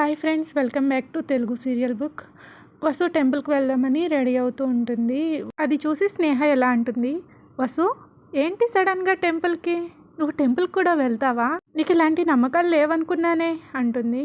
Hi friends welcome back to Telugu serial book. Vasu టెంపుల్కి వెళ్దామని ready అవుతూ ఉంటుంది. అది చూసి స్నేహ ఎలా అంటుంది? వసు ఏంటి సడన్గా టెంపుల్కి? నువ్వు టెంపుల్కి కూడా వెళ్తావా? నీకు ఇలాంటి నమ్మకాలు లేవనుకున్నానే అంటుంది.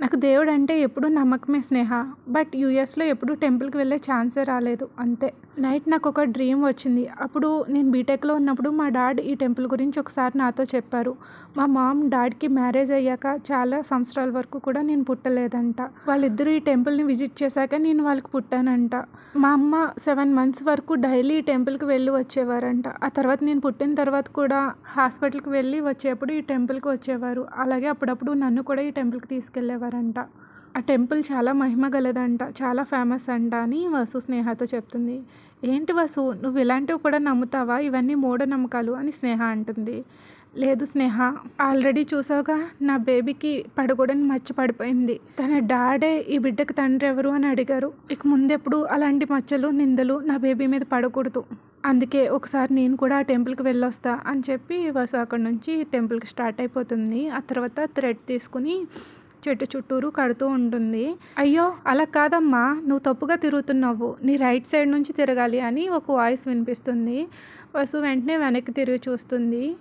నాకు దేవుడు అంటే ఎప్పుడూ నమ్మకమే స్నేహ బట్ యూఎస్లో ఎప్పుడూ టెంపుల్కి వెళ్ళే ఛాన్సే రాలేదు అంతే. నైట్ నాకు ఒక డ్రీమ్ వచ్చింది. అప్పుడు నేను బీటెక్లో ఉన్నప్పుడు మా డాడ్ ఈ టెంపుల్ గురించి ఒకసారి నాతో చెప్పారు. మా మామ్ డాడ్కి మ్యారేజ్ అయ్యాక చాలా సంవత్సరాల వరకు కూడా నేను పుట్టలేదంట. వాళ్ళిద్దరూ ఈ టెంపుల్ని విజిట్ చేశాక నేను వాళ్ళకి పుట్టానంట. మా అమ్మ సెవెన్ మంత్స్ వరకు డైలీ ఈ టెంపుల్కి వెళ్ళి వచ్చేవారంట. ఆ తర్వాత నేను పుట్టిన తర్వాత కూడా హాస్పిటల్కి వెళ్ళి వచ్చేప్పుడు ఈ టెంపుల్కి వచ్చేవారు. అలాగే అప్పుడప్పుడు నన్ను కూడా ఈ టెంపుల్కి తీసుకెళ్ళేవారు. తీసుకెళ్ళేవారంట ఆ టెంపుల్ చాలా మహిమ గలదంట చాలా ఫేమస్ అంట అని వసు స్నేహతో చెప్తుంది. ఏంటి వసు నువ్వు ఇలాంటివి కూడా నమ్ముతావా? ఇవన్నీ మూఢనమ్మకాలు అని స్నేహ అంటుంది. లేదు స్నేహ ఆల్రెడీ చూసావుగా నా బేబీకి పడకూడని మచ్చ పడిపోయింది. తన డాడే ఈ బిడ్డకి తండ్రి ఎవరు అని అడిగారు. ఇక ముందెప్పుడు అలాంటి మచ్చలు నిందలు నా బేబీ మీద పడకూడదు. అందుకే ఒకసారి నేను కూడా ఆ టెంపుల్కి వెళ్ళొస్తా అని చెప్పి వసు అక్కడ నుంచి టెంపుల్కి స్టార్ట్ అయిపోతుంది. ఆ తర్వాత థ్రెడ్ తీసుకుని చెట్టు చుట్టూరు కడుతూ ఉంటుంది. అయ్యో అలా కాదమ్మా నువ్వు తప్పుగా తిరుగుతున్నావు. నీ రైట్ సైడ్ నుంచి తిరగాలి అని ఒక వాయిస్ వినిపిస్తుంది. వసు వెంటనే వెనక్కి తిరిగి చూస్తుంది.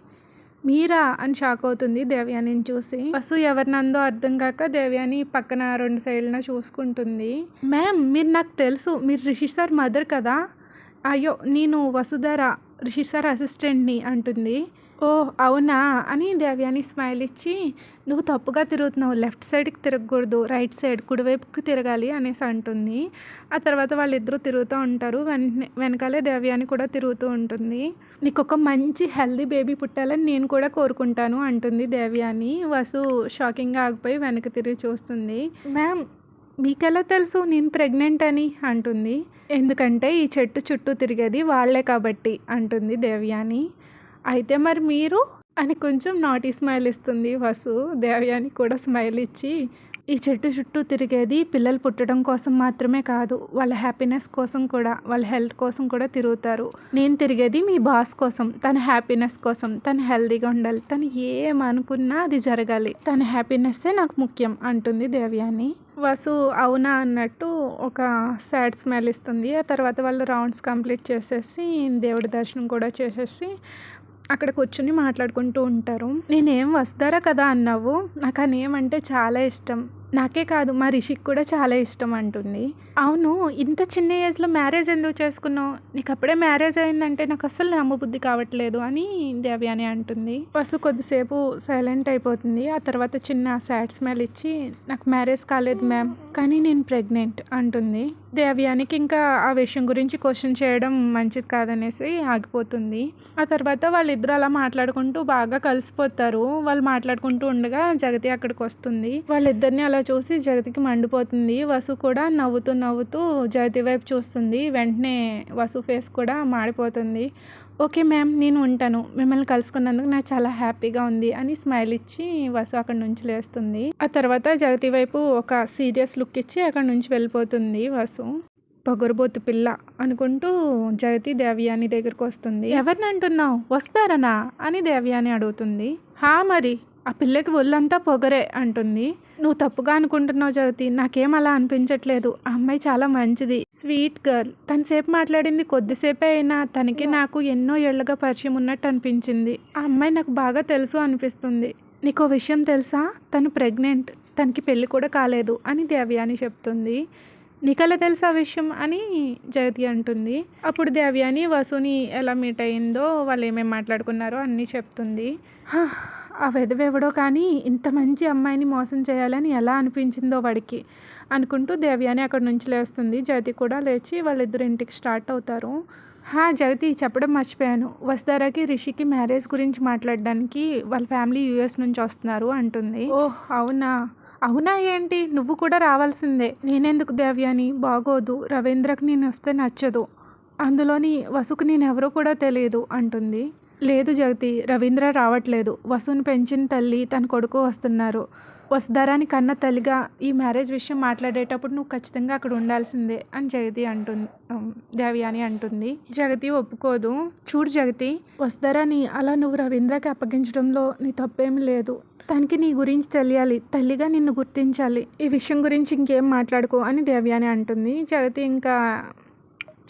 మీరా అని షాక్ అవుతుంది దేవ్యానిని చూసి. బస్సు ఎవరినందో అర్థం కాక దేవ్యాని పక్కన రెండు సైడ్న చూసుకుంటుంది. మ్యామ్ మీరు నాకు తెలుసు మీరు రిషి సార్ మదర్ కదా? అయ్యో నేను వసుధర రిషి సార్ అసిస్టెంట్ని అంటుంది. ఓ అవునా? అని దేవ్యాని స్మైల్ ఇచ్చి నువ్వు తప్పుగా తిరుగుతున్నావు. లెఫ్ట్ సైడ్కి తిరగకూడదు. రైట్ సైడ్ కుడివైపుకి తిరగాలి అనేసి అంటుంది. ఆ తర్వాత వాళ్ళిద్దరూ తిరుగుతూ ఉంటారు. వెంటనే వెనకాలే దేవ్యాని కూడా తిరుగుతూ ఉంటుంది. నీకు ఒక మంచి హెల్దీ బేబీ పుట్టాలని నేను కూడా కోరుకుంటాను అంటుంది దేవ్యాని. వసు షాకింగ్గా ఆగిపోయి వెనక తిరిగి చూస్తుంది. మ్యామ్ మీకెలా తెలుసు నేను ప్రెగ్నెంట్ అని? అంటుంది. ఎందుకంటే ఈ చెట్టు చుట్టూ తిరిగేది వాళ్ళే కాబట్టి అంటుంది దేవ్యాని. అయితే మరి మీరు? అని కొంచెం నాటి స్మైల్ ఇస్తుంది వసు దేవయాని కూడా స్మైల్ ఇచ్చి ఈ చెట్టు చుట్టూ తిరిగేది పిల్లలు పుట్టడం కోసం మాత్రమే కాదు వాళ్ళ హ్యాపీనెస్ కోసం కూడా వాళ్ళ హెల్త్ కోసం కూడా తిరుగుతారు. నేను తిరిగేది మీ బాస్ కోసం తన హ్యాపీనెస్ కోసం తను హెల్దీగా ఉండాలి తను ఏమనుకున్నా అది జరగాలి. తన హ్యాపీనెస్సే నాకు ముఖ్యం అంటుంది దేవ్యాని. వసు అవునా అన్నట్టు ఒక సాడ్ స్మెల్ ఇస్తుంది. ఆ తర్వాత వాళ్ళు రౌండ్స్ కంప్లీట్ చేసేసి దేవుడి దర్శనం కూడా చేసేసి అక్కడ కూర్చుని మాట్లాడుకుంటూ ఉంటారు. నేనేం వస్తారా కదా అన్నావు? నాకు ఆ నేమ్ అంటే చాలా ఇష్టం. నాకే కాదు మా రిషికి కూడా చాలా ఇష్టం అంటుంది. అవును ఇంత చిన్న ఏజ్లో మ్యారేజ్ ఎందుకు చేసుకున్నావు? నీకు అప్పుడే మ్యారేజ్ అయిందంటే నాకు అస్సలు నమ్మబుద్ధి కావట్లేదు అని దేవ్యాని అంటుంది. వసు కొద్దిసేపు సైలెంట్ అయిపోతుంది. ఆ తర్వాత చిన్న సాడ్ స్మెల్ ఇచ్చి నాకు మ్యారేజ్ కాలేదు మ్యామ్ కానీ నేను ప్రెగ్నెంట్ అంటుంది. దేవ్యానికి ఇంకా ఆ విషయం గురించి క్వశ్చన్ చేయడం మంచిది కాదనేసి ఆగిపోతుంది. ఆ తర్వాత వాళ్ళిద్దరు అలా మాట్లాడుకుంటూ బాగా కలిసిపోతారు. వాళ్ళు మాట్లాడుకుంటూ ఉండగా జగతి అక్కడికి వస్తుంది. వాళ్ళిద్దరిని అలా చూసి జగతికి మండిపోతుంది. వసు కూడా నవ్వుతూ నవ్వుతూ జగతి వైపు చూస్తుంది. వెంటనే వసు ఫేస్ కూడా మాడిపోతుంది. ఓకే మ్యామ్ నేను ఉంటాను. మిమ్మల్ని కలుసుకున్నందుకు నాకు చాలా హ్యాపీగా ఉంది అని స్మైల్ ఇచ్చి వసు అక్కడ నుంచి లేస్తుంది. ఆ తర్వాత జగతి వైపు ఒక సీరియస్ లుక్ ఇచ్చి అక్కడ నుంచి వెళ్ళిపోతుంది వసు. పొగరుబోతు పిల్ల అనుకుంటూ జగతి దేవ్యాని దగ్గరకు వస్తుంది. ఎవరిని అంటున్నావు? వస్తారనా? అని దేవ్యాని అడుగుతుంది. హా మరి ఆ పిల్లకి ఒళ్ళంతా పొగరే అంటుంది. నువ్వు తప్పుగా అనుకుంటున్నావు జగతి నాకేం అలా అనిపించట్లేదు. ఆ అమ్మాయి చాలా మంచిది. Sweet girl. తను సేపు మాట్లాడింది కొద్దిసేపే అయినా తనకి నాకు ఎన్నో ఏళ్ళగా పరిచయం ఉన్నట్టు అనిపించింది. ఆ అమ్మాయి నాకు బాగా తెలుసు అనిపిస్తుంది. నీకు విషయం తెలుసా? తను ప్రెగ్నెంట్. తనకి పెళ్ళి కూడా కాలేదు అని దేవ్యాని చెప్తుంది. నీకలా తెలుసా విషయం అని జగతి అంటుంది. అప్పుడు దేవ్యాని వసుని ఎలా మీట్ అయిందో వాళ్ళు ఏమేమి మాట్లాడుకున్నారో అన్నీ చెప్తుంది. ఆ వెదవెవడో కానీ ఇంత మంచి అమ్మాయిని మోసం చేయాలని ఎలా అనిపించిందో వాడికి అనుకుంటూ దేవ్యాని అక్కడ నుంచి లేస్తుంది. జగతి కూడా లేచి వాళ్ళిద్దరు ఇంటికి స్టార్ట్ అవుతారు. హా జగతి చెప్పడం మర్చిపోయాను. వస్తారాకి రిషికి మ్యారేజ్ గురించి మాట్లాడడానికి వాళ్ళ ఫ్యామిలీ యూఎస్ నుంచి వస్తున్నారు అంటుంది. ఓహ్ అవునా? అవునా ఏంటి? నువ్వు కూడా రావాల్సిందే. నేనెందుకు దేవ్యాని? బాగోదు. రవీంద్రకి నేను వస్తే నచ్చదు. అందులోని వసుకు నేను ఎవరో కూడా తెలియదు అంటుంది. లేదు జగతి రవీంద్ర రావట్లేదు. వసుని పెంచిన తల్లి తన కొడుకు వస్తున్నారు. వసుధారాని కన్న తల్లిగా ఈ మ్యారేజ్ విషయం మాట్లాడేటప్పుడు నువ్వు ఖచ్చితంగా అక్కడ ఉండాల్సిందే అని జగతి అంటుంది ఉమ్, దేవయాని అంటుంది. జగతి ఒప్పుకోదు. చూడు జగతి వసుధారాని అలా నువ్వు రవీంద్రకి అప్పగించడంలో నీ తప్పేం లేదు. తనకి నీ గురించి తెలియాలి. తల్లిగా నిన్ను గుర్తించాలి. ఈ విషయం గురించి ఇంకేం మాట్లాడుకో అని దేవయాని అంటుంది. జగతి ఇంకా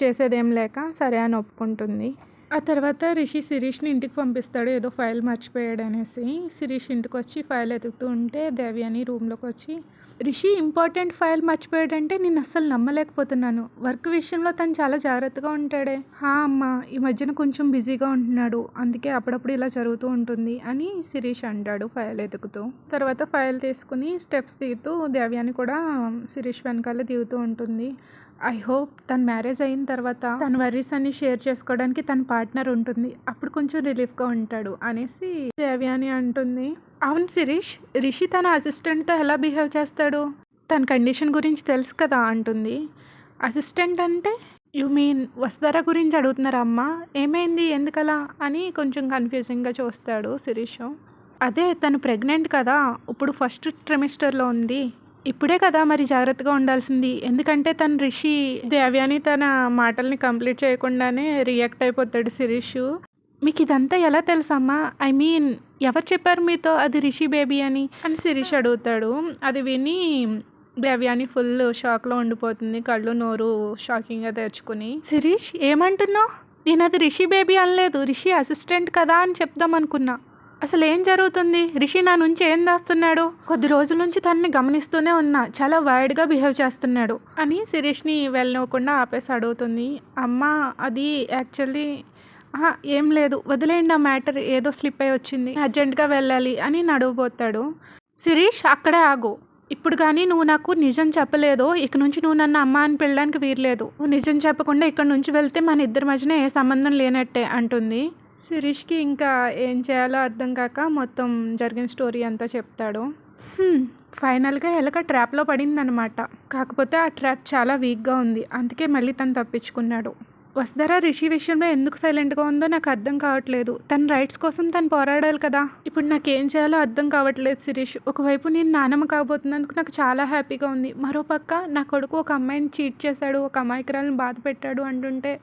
చేసేదేం లేక సరే అని ఒప్పుకుంటుంది. ఆ తర్వాత రిషి శిరీష్ని ఇంటికి పంపిస్తాడు ఏదో ఫైల్ మర్చిపోయాడు అనేసి శిరీష్ ఇంటికి వచ్చి ఫైల్ ఎతుకుతూ ఉంటే దేవయాని రూమ్లోకి వచ్చి రిషి ఇంపార్టెంట్ ఫైల్ మర్చిపోయాడంటే నేను అస్సలు నమ్మలేకపోతున్నాను. వర్క్ విషయంలో తను చాలా జాగ్రత్తగా ఉంటాడే. హా అమ్మ ఈ మధ్యన కొంచెం బిజీగా ఉంటున్నాడు. అందుకే అప్పుడప్పుడు ఇలా జరుగుతూ ఉంటుంది అని శిరీష్ అంటాడు ఫైల్ ఎతుకుతూ తర్వాత ఫైల్ తీసుకుని స్టెప్స్ దిగుతూ దేవ్యాని కూడా శిరీష్ వెనకాల దిగుతూ ఉంటుంది. ఐ హోప్ తను మ్యారేజ్ అయిన తర్వాత తన వర్రీస్ అన్ని షేర్ చేసుకోవడానికి తన పార్ట్నర్ ఉంటుంది. అప్పుడు కొంచెం రిలీఫ్గా ఉంటాడు అనేసి దేవ్యాని అంటుంది. అవును శిరీష్ రిషి తన అసిస్టెంట్తో ఎలా బిహేవ్ చేస్తాడు? తన కండిషన్ గురించి తెలుసు కదా అంటుంది. అసిస్టెంట్ అంటే యు మీన్ వసుధర గురించి అడుగుతున్నారా అమ్మ? ఏమైంది? ఎందుకలా? అని కొంచెం కన్ఫ్యూజింగ్గా చూస్తాడు శిరీష్. అదే తను ప్రెగ్నెంట్ కదా ఇప్పుడు ఫస్ట్ ట్రిమిస్టర్లో ఉంది. ఇప్పుడే కదా మరి జాగ్రత్తగా ఉండాల్సింది. ఎందుకంటే తను రిషి దేవ్యాని తన మాటల్ని కంప్లీట్ చేయకుండానే రియాక్ట్ అయిపోతాడు శిరీష్. మీకు ఇదంతా ఎలా తెలుసమ్మా? ఐ మీన్ ఎవరు చెప్పారు మీతో అది రిషి బేబీ అని? అని శిరీష్ అడుగుతాడు. అది విని దేవ్యాని ఫుల్ షాక్లో ఉండిపోతుంది కళ్ళు నోరు షాకింగ్గా తెరుచుకుని. శిరీష్ ఏమంటున్నావు? నేను అది రిషి బేబీ అనలేదు. రిషి అసిస్టెంట్ కదా అని చెప్దాం అనుకున్నా. అసలు ఏం జరుగుతుంది? రిషి నా నుంచి ఏం దాస్తున్నాడు? కొద్ది రోజుల నుంచి తనని గమనిస్తూనే ఉన్నా చాలా వైడ్గా బిహేవ్ చేస్తున్నాడు అని శిరీష్ని వెళ్ళనివ్వకుండా ఆపేసి అడుగుతుంది. అమ్మ అది యాక్చువల్లీ ఏం లేదు. వదిలేయండి ఆ మ్యాటర్ ఏదో స్లిప్ అయి వచ్చింది. అర్జెంటుగా వెళ్ళాలి అని నడువుపోతాడు శిరీష్ అక్కడే ఆగు. ఇప్పుడు కానీ నువ్వు నాకు నిజం చెప్పలేదు ఇక నుంచి నువ్వు నన్ను అమ్మ అని పిల్లడానికి వీరలేదు నువ్వు నిజం చెప్పకుండా ఇక్కడ నుంచి వెళ్తే మన ఇద్దరి మధ్యన ఏ సంబంధం లేనట్టే అంటుంది. శిరీష్కి ఇంకా ఏం చేయాలో అర్థం కాక మొత్తం జరిగిన స్టోరీ అంతా చెప్తాడు. ఫైనల్గా ఎలక ట్రాప్లో పడిందనమాట కాకపోతే ఆ ట్రాప్ చాలా వీక్గా ఉంది. అందుకే మళ్ళీ తను తప్పించుకున్నాడు. వసుధర రిషి విషయంలో ఎందుకు సైలెంట్గా ఉందో నాకు అర్థం కావట్లేదు. తన రైట్స్ కోసం తను పోరాడాలి కదా. ఇప్పుడు నాకు ఏం చేయాలో అర్థం కావట్లేదు శిరీష్. ఒకవైపు నేను నానమ్మ కాబోతున్నందుకు నాకు చాలా హ్యాపీగా ఉంది. మరోపక్క నా కొడుకు ఒక అమ్మాయిని చీట్ చేశాడు ఒక అమాయకురాలను బాధ పెట్టాడు అంటుంటే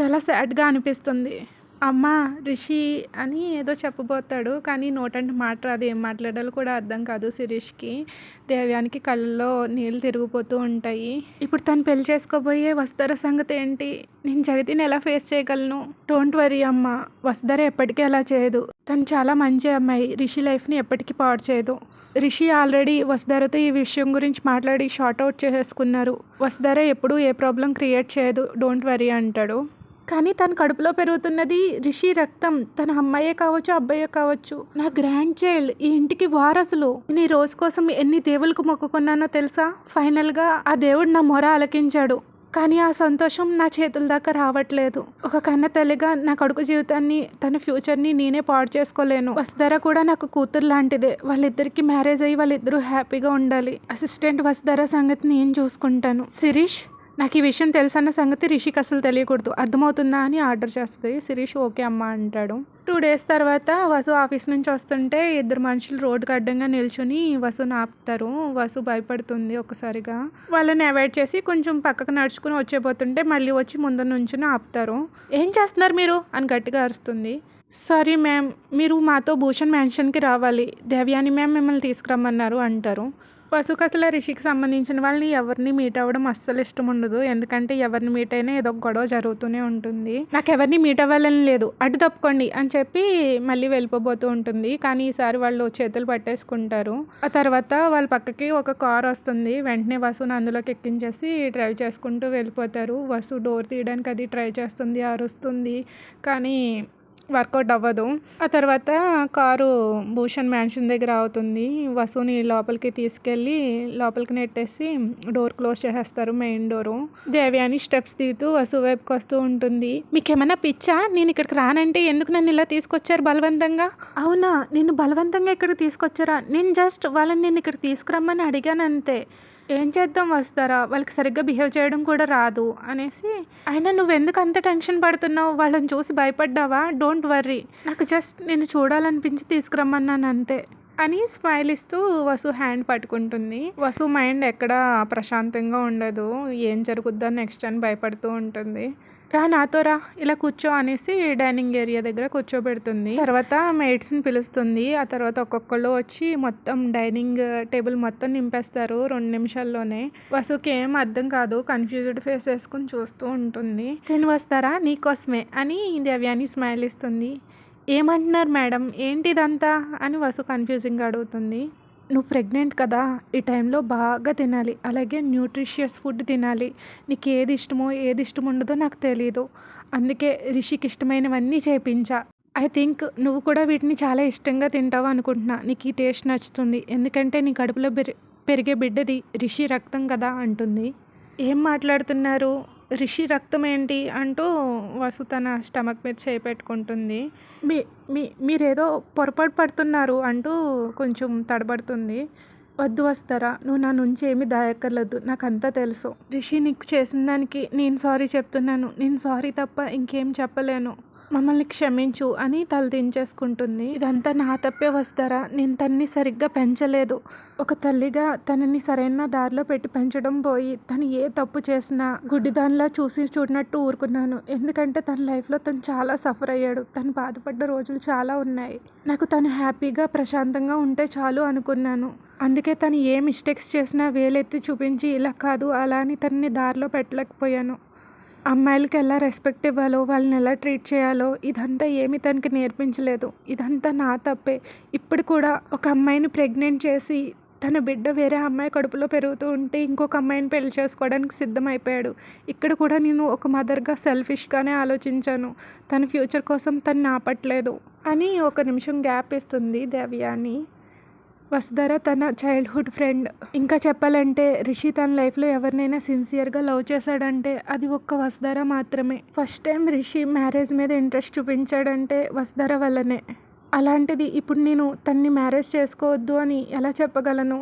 చాలా సాడ్గా అనిపిస్తుంది. అమ్మ రిషి అని ఏదో చెప్పబోతాడు కానీ నోటంటే మాట రాదు. ఏం మాట్లాడాలో కూడా అర్థం కాదు శిరీష్కి. దేవ్యానికి కళ్ళలో నీళ్ళు తిరిగిపోతూ ఉంటాయి. ఇప్పుడు తను పెళ్ళి చేసుకోబోయే వసుధర సంగతి ఏంటి? నేను జగతిని ఎలా ఫేస్ చేయగలను? డోంట్ వరీ అమ్మ వసుధర ఎప్పటికీ అలా చేయదు. తను చాలా మంచి అమ్మాయి. రిషి లైఫ్ని ఎప్పటికీ పాడు చేయదు. రిషి ఆల్రెడీ వసుధరతో ఈ విషయం గురించి మాట్లాడి షార్ట్ అవుట్ చేసేసుకున్నారు. వసుధర ఎప్పుడూ ఏ ప్రాబ్లం క్రియేట్ చేయదు. డోంట్ వరీ అంటాడు. కానీ తన కడుపులో పెరుగుతున్నది రిషి రక్తం. తన అమ్మాయే కావచ్చు అబ్బాయే కావచ్చు. నా గ్రాండ్ చైల్డ్ ఈ ఇంటికి వారసులు. నేను ఈ రోజు కోసం ఎన్ని దేవులకు మొక్కుకున్నానో తెలుసా? ఫైనల్గా ఆ దేవుడు నా మొర అలకించాడు కానీ ఆ సంతోషం నా చేతుల దాకా రావట్లేదు. ఒక కన్న తల్లిగా నా కొడుకు జీవితాన్ని తన ఫ్యూచర్ని నేనే పాడు చేసుకోలేను. వసుధర కూడా నాకు కూతురు లాంటిదే. వాళ్ళిద్దరికి మ్యారేజ్ అయ్యి వాళ్ళిద్దరూ హ్యాపీగా ఉండాలి. అసిస్టెంట్ వసుధర సంగతి నేను చూసుకుంటాను. శిరీష్ నాకు ఈ విషయం తెలుసన్న సంగతి రిషికి అసలు తెలియకూడదు. అర్థమవుతుందా అని ఆర్డర్ చేస్తుంది. శిరీష్ ఓకే అమ్మ అంటాడు. టూ డేస్ తర్వాత వసు ఆఫీస్ నుంచి వస్తుంటే ఇద్దరు మనుషులు రోడ్డుకి అడ్డంగా నిల్చుని వసుని ఆపుతారు వసు భయపడుతుంది ఒకసారిగా వాళ్ళని అవాయిడ్ చేసి కొంచెం పక్కకు నడుచుకుని వచ్చేపోతుంటే మళ్ళీ వచ్చి ముందు నుంచుని ఆపుతారు. ఏం చేస్తున్నారు మీరు? అని గట్టిగా అరుస్తుంది. సారీ మ్యామ్ మీరు మాతో భూషణ్ మ్యాన్షన్కి రావాలి. దేవ్యాని మ్యామ్ మిమ్మల్ని తీసుకురమ్మన్నారు అంటారు. పశుకసల అసలు రిషికి సంబంధించిన వాళ్ళని ఎవరిని మీట్ అవ్వడం అస్సలు ఇష్టం ఉండదు. ఎందుకంటే ఎవరిని మీట్ అయినా ఏదో ఒక గొడవ జరుగుతూనే ఉంటుంది. నాకు ఎవరిని మీట్ అవ్వాలని లేదు. అటు తప్పుకోండి అని చెప్పి మళ్ళీ వెళ్ళిపోబోతూ ఉంటుంది. కానీ ఈసారి వాళ్ళు చేతులు పట్టేసుకుంటారు. ఆ తర్వాత వాళ్ళ పక్కకి ఒక కార్ వస్తుంది. వెంటనే వసుని అందులోకి ఎక్కించేసి డ్రైవ్ చేసుకుంటూ వెళ్ళిపోతారు. వసు డోర్ తీయడానికి అది ట్రై చేస్తుంది అరుస్తుంది. కానీ వర్కౌట్ అవ్వదు. ఆ తర్వాత కారు భూషణ్ మ్యాన్షన్ దగ్గర అవుతుంది. వసుని లోపలికి తీసుకెళ్ళి లోపలికి నెట్టేసి డోర్ క్లోజ్ చేసేస్తారు మెయిన్ డోరు. దేవ్యాని స్టెప్స్ దిగుతూ వసు వైపుకి వస్తూ ఉంటుంది. మీకు ఏమైనా పిచ్చా? నేను ఇక్కడికి రానంటే ఎందుకు నన్ను ఇలా తీసుకొచ్చారు బలవంతంగా? అవునా నిన్ను బలవంతంగా ఇక్కడికి తీసుకొచ్చారా? నేను జస్ట్ వాళ్ళని నేను ఇక్కడికి తీసుకురమ్మని అడిగాను అంతే. ఏం చేద్దాం వస్తారా? వాళ్ళకి సరిగ్గా బిహేవ్ చేయడం కూడా రాదు అనేసి అయినా నువ్వు ఎందుకు అంత టెన్షన్ పడుతున్నావు? వాళ్ళని చూసి భయపడ్డావా? Don't worry. నాకు జస్ట్ నేను చూడాలనిపించి తీసుకురమ్మన్నాను అంతే అని స్మైల్ ఇస్తూ వసు హ్యాండ్ పట్టుకుంటుంది. వసు మైండ్ ఎక్కడ ప్రశాంతంగా ఉండదు. ఏం జరుగుద్దో నెక్స్ట్ అని భయపడుతూ ఉంటుంది. రా నాతో రా. ఇలా కూర్చో అనేసి డైనింగ్ ఏరియా దగ్గర కూర్చోబెడుతుంది. తర్వాత మేడ్స్ని పిలుస్తుంది. ఆ తర్వాత ఒక్కొక్కళ్ళు వచ్చి మొత్తం డైనింగ్ టేబుల్ మొత్తం నింపేస్తారు రెండు నిమిషాల్లోనే. వసుకి ఏం అర్థం కాదు. కన్ఫ్యూజ్డ్ ఫేస్ వేసుకుని చూస్తూ ఉంటుంది. నేను వస్తారా? నీకోసమే అని దేవ్యాని స్మైల్ ఇస్తుంది. ఏమంటున్నారు మేడం? ఏంటి ఇదంతా అని వసు కన్ఫ్యూజింగ్గా అడుగుతుంది. నువ్వు ప్రెగ్నెంట్ కదా ఈ టైంలో బాగా తినాలి. అలాగే న్యూట్రిషియస్ ఫుడ్ తినాలి. నీకు ఏది ఇష్టమో ఏది ఇష్టం ఉండదో నాకు తెలియదు అందుకే రిషికి ఇష్టమైనవన్నీ చేయించా ఐ థింక్ నువ్వు కూడా వీటిని చాలా ఇష్టంగా తింటావు అనుకుంటున్నా. నీకు ఈ టేస్ట్ నచ్చుతుంది. ఎందుకంటే నీ కడుపులో పెరి పెరిగే బిడ్డది రిషి రక్తం కదా అంటుంది. ఏం మాట్లాడుతున్నారు? రిషి రక్తం ఏంటి అంటూ వసు తన స్టమక్ మీద చేయి పెట్టుకుంటుంది. మీ మీ మీరేదో పొరపాటు పడుతున్నారు అంటూ కొంచెం తడబడుతుంది. వద్దు వస్తారా నువ్వు నా నుంచి ఏమీ దాయక్కర్లేదు నాకు అంతా తెలుసు. రిషి నీకు చేసిన దానికి నేను సారీ చెప్తున్నాను. నేను సారీ తప్ప ఇంకేం చెప్పలేను. మమ్మల్ని క్షమించు అని తల దించేసుకుంటుంది. ఇదంతా నా తప్పే వస్తారా? నేను తన్ని సరిగ్గా పెంచలేదు. ఒక తల్లిగా తనని సరైన దారిలో పెట్టి పెంచడం పోయి తను ఏ తప్పు చేసినా గుడ్డిదానిలా చూసి చూడనట్టు ఊరుకున్నాను. ఎందుకంటే తన లైఫ్లో తను చాలా సఫర్ అయ్యాడు. తను బాధపడ్డ రోజులు చాలా ఉన్నాయి. నాకు తను హ్యాపీగా ప్రశాంతంగా ఉంటే చాలు అనుకున్నాను. అందుకే తను ఏ మిస్టేక్స్ చేసినా వేలెత్తి చూపించి ఇలా కాదు అలా అని తనని దారిలో పెట్టలేకపోయాను. అమ్మాయిలకి ఎలా రెస్పెక్ట్ ఇవ్వాలో వాళ్ళని ఎలా ట్రీట్ చేయాలో ఇదంతా ఏమి తనకి నేర్పించలేదు. ఇదంతా నా తప్పే. ఇప్పుడు కూడా ఒక అమ్మాయిని ప్రెగ్నెంట్ చేసి తన బిడ్డ వేరే అమ్మాయి కడుపులో పెరుగుతూ ఉంటే ఇంకొక అమ్మాయిని పెళ్ళి చేసుకోవడానికి సిద్ధమైపోయాడు. ఇక్కడ కూడా నేను ఒక మదర్గా సెల్ఫిష్గానే ఆలోచించాను. తన ఫ్యూచర్ కోసం తను ఆపట్లేదు అని ఒక నిమిషం గ్యాప్ ఇస్తుంది దేవ్యాని. వసుధర తన చైల్డ్హుడ్ ఫ్రెండ్ ఇంకా చెప్పాలంటే రిషి తన లైఫ్లో ఎవరినైనా సిన్సియర్గా లవ్ చేశాడంటే అది ఒక్క వసుధర మాత్రమే. ఫస్ట్ టైం రిషి మ్యారేజ్ మీద ఇంట్రెస్ట్ చూపించాడంటే వసుధర వల్లనే. అలాంటిది ఇప్పుడు నేను తన్ని మ్యారేజ్ చేసుకోవద్దు అని ఎలా చెప్పగలను?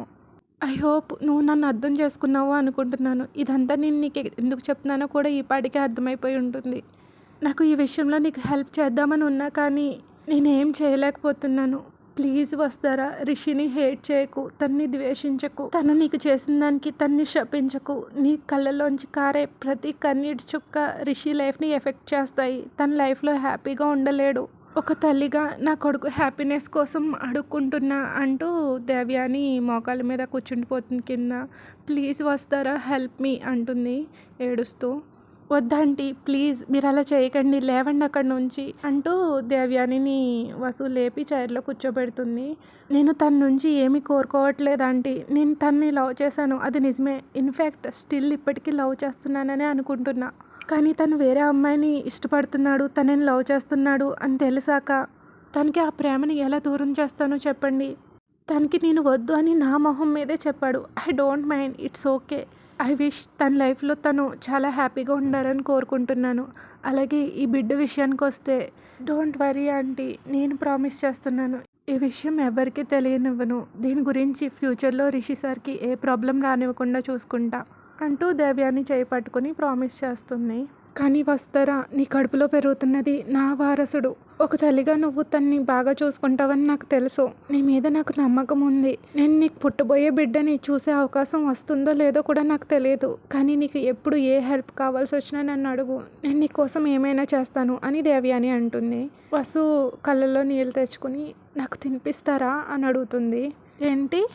ఐ హోప్ నువ్వు నన్ను అర్థం చేసుకున్నావు అనుకుంటున్నాను. ఇదంతా నేను నీకు ఎందుకు చెప్తున్నానో కూడా ఈ పాటికే అర్థమైపోయి ఉంటుంది. నాకు ఈ విషయంలో నీకు హెల్ప్ చేద్దామని ఉన్నా కానీ నేనేం చేయలేకపోతున్నాను. ప్లీజ్ వస్తారా? రిషిని హేట్ చేయకు తన్ని ద్వేషించకు. తను నీకు చేసిన దానికి తన్ని శపించకు. నీ కళ్ళలోంచి కారే ప్రతి కన్నీటి చుక్క రిషి లైఫ్ని ఎఫెక్ట్ చేస్తాయి. తన లైఫ్లో హ్యాపీగా ఉండలేడు. ఒక తల్లిగా నా కొడుకు హ్యాపీనెస్ కోసం అడుక్కుంటున్నా అంటూ దేవ్యాని మోకాల మీద కూర్చుండిపోతుంది కింద. ప్లీజ్ వస్తారా? హెల్ప్ మీ అంటుంది. ఏడుస్తూ. వద్దంటీ ప్లీజ్ మీరు అలా చేయకండి లేవండి అక్కడ నుంచి అంటూ దేవ్యానిని వసు లేపి చైర్లో కూర్చోబెడుతుంది. నేను తన నుంచి ఏమీ కోరుకోవట్లేదు ఆంటీ. నేను తనని లవ్ చేశాను. అది నిజమే. ఇన్ఫ్యాక్ట్ స్టిల్ ఇప్పటికీ లవ్ చేస్తున్నానని అనుకుంటున్నా. కానీ తను వేరే అమ్మాయిని ఇష్టపడుతున్నాడు తనని లవ్ చేస్తున్నాడు అని తెలిసాక తనకి ఆ ప్రేమని ఎలా దూరం చేస్తానో చెప్పండి. తనకి నేను వద్దు అని నా మొహం మీదే చెప్పాడు. I don't mind. It's okay. I wish తన లైఫ్లో తను చాలా హ్యాపీగా ఉండాలని కోరుకుంటున్నాను. అలాగే ఈ బిడ్డ విషయానికి వస్తే డోంట్ వరీ ఆంటీ నేను ప్రామిస్ చేస్తున్నాను. ఈ విషయం ఎవరికీ తెలియనివ్వను. దీని గురించి ఫ్యూచర్లో రిషి సార్కి ఏ ప్రాబ్లం రానివ్వకుండా చూసుకుంటా అంటూ దేవ్యాన్ని చేపట్టుకుని ప్రామిస్ చేస్తుంది. కానీ వస్తారా? నీ కడుపులో పెరుగుతున్నది నా వారసుడు. ఒక తల్లిగా నువ్వు తన్ని బాగా చూసుకుంటావని నాకు తెలుసు. నీ మీద నాకు నమ్మకం ఉంది. నేను నీకు పుట్టబోయే బిడ్డని చూసే అవకాశం వస్తుందో లేదో కూడా నాకు తెలియదు. కానీ నీకు ఎప్పుడు ఏ హెల్ప్ కావాల్సి వచ్చినా నన్ను అడుగు. నేను నీ కోసం ఏమైనా చేస్తాను అని దేవ్యాని అంటుంది. వసు కళ్ళల్లో నీళ్ళు తెచ్చుకుని నాకు తినిపిస్తారా? అని అడుగుతుంది. ఏంటి?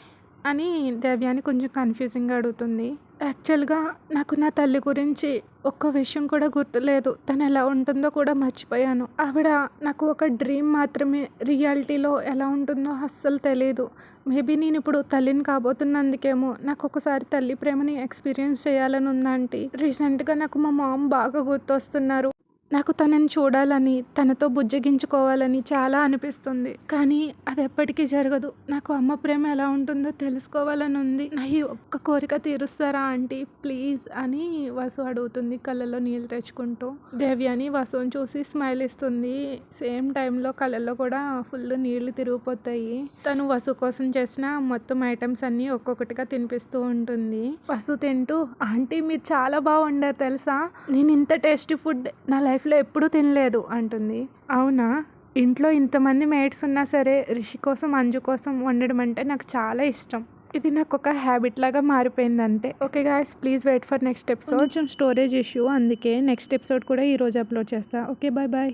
అని దేవ్యాని కొంచెం కన్ఫ్యూజింగ్గా అడుగుతుంది. యాక్చువల్గా నాకు నా తల్లి గురించి ఒక్క విషయం కూడా గుర్తులేదు. తను ఎలా ఉంటుందో కూడా మర్చిపోయాను. ఆవిడ నాకు ఒక డ్రీమ్ మాత్రమే రియాలిటీలో ఎలా ఉంటుందో అస్సలు తెలియదు మేబీ నేను ఇప్పుడు తల్లిని కాబోతున్నందుకేమో నాకు ఒకసారి తల్లి ప్రేమని ఎక్స్పీరియన్స్ చేయాలని ఉందంటే రీసెంట్గా నాకు మా మామ్ బాగా గుర్తొస్తున్నారు. నాకు తనని చూడాలని తనతో బుజ్జగించుకోవాలని చాలా అనిపిస్తుంది. కానీ అది ఎప్పటికీ జరగదు. నాకు అమ్మ ప్రేమ ఎలా ఉంటుందో తెలుసుకోవాలని ఉంది. నా ఈ ఒక్క కోరిక తీరుస్తారా ఆంటీ? ప్లీజ్ అని వసు అడుగుతుంది కళ్ళల్లో నీళ్ళు తెచ్చుకుంటూ. దేవ్యాని వసుని చూసి స్మైల్ ఇస్తుంది. సేమ్ టైంలో కళ్ళల్లో కూడా ఫుల్ నీళ్ళు తిరిగిపోతాయి. తను వసు కోసం చేసిన మొత్తం ఐటమ్స్ అన్నీ ఒక్కొక్కటిగా తినిపిస్తూ ఉంటుంది. వసు తింటూ ఆంటీ మీరు చాలా బాగుండారు తెలుసా? నేను ఇంత టేస్టీ ఫుడ్ నా లైఫ్ లైఫ్లో ఎప్పుడూ తినలేదు అంటుంది. అవునా? ఇంట్లో ఇంతమంది మేడ్స్ ఉన్నా సరే రిషి కోసం అంజు కోసం వండడం అంటే నాకు చాలా ఇష్టం. ఇది నాకు ఒక హ్యాబిట్ లాగా మారిపోయింది అంతే. Okay guys please wait for next episode కొంచెం స్టోరేజ్ ఇష్యూ అందుకే నెక్స్ట్ ఎపిసోడ్ కూడా ఈరోజు అప్లోడ్ చేస్తా. Okay bye bye